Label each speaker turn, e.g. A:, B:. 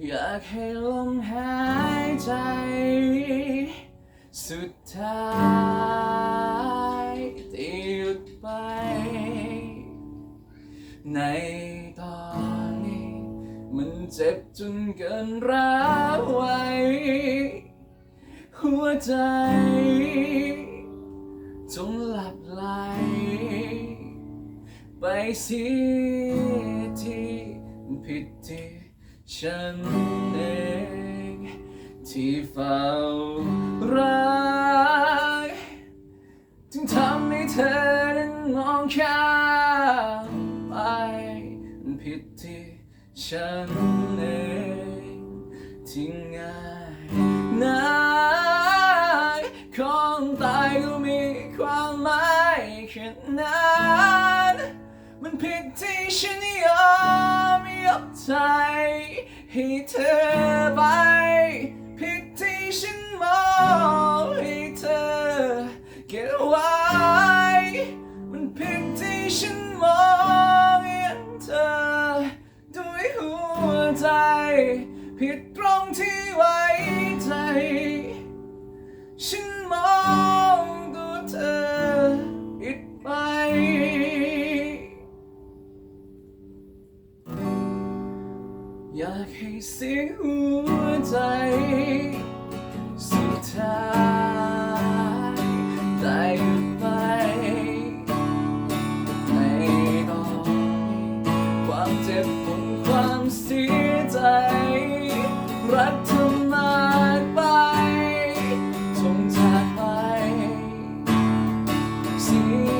A: อยากให้ลมหายใจ สุดท้ายที่หยุดไป ในตอนนี้ มันเจ็บจนเกินร้าวไว้ หัวใจ จงหลับไหลไปเสียที่ผิดที่ ฉันเองที่เฝ้ารักจึงทำให้เธอนั้นมองข้ามไปผิดที่ฉันเองที่ง่ายนักของตายก็มีความหมายแค่นั้น มันผิดที่ฉันยอมยกใจให้เธอไป ผิดที่ฉันมองให้เธอเก็บไว้ มันผิดที่ฉันมองเห็นเธอด้วยหัวใจ ผิดตรงที่ไว้ใจฉัน อยากให้สียงหัวใจสุดท้ายได้หยุดไป ในตอนความเจ็บปวดความเสียใจ รักเธอมากไปจงจากไปเสีย